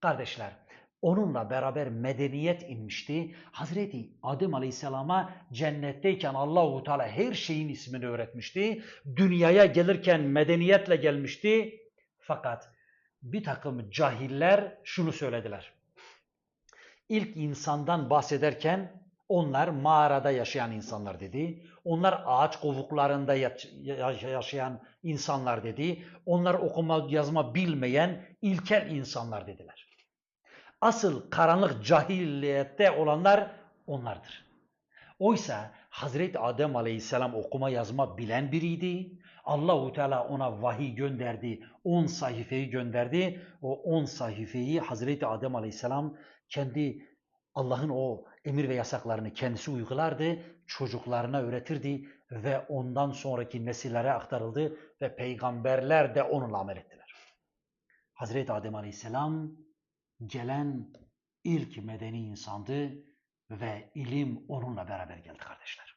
Kardeşler, onunla beraber medeniyet inmişti. Hazreti Adem Aleyhisselam'a cennetteyken Allahu Teala her şeyin ismini öğretmişti. Dünyaya gelirken medeniyetle gelmişti. Fakat bir takım cahiller şunu söylediler. İlk insandan bahsederken onlar mağarada yaşayan insanlar dedi. Onlar ağaç kovuklarında yaşayan insanlar dedi. Onlar okuma yazma bilmeyen ilkel insanlar dediler. Asıl karanlık cahilliyette olanlar onlardır. Oysa Hazreti Adem Aleyhisselam okuma yazma bilen biriydi. Allahu Teala ona vahiy gönderdi. 10 sayfayı gönderdi. O 10 sayfayı Hazreti Adem Aleyhisselam kendi Allah'ın o emir ve yasaklarını kendisi uygulardı, çocuklarına öğretirdi ve ondan sonraki nesillere aktarıldı ve peygamberler de onunla amel ettiler. Hazreti Adem Aleyhisselam gelen ilk medeni insandı ve ilim onunla beraber geldi kardeşler.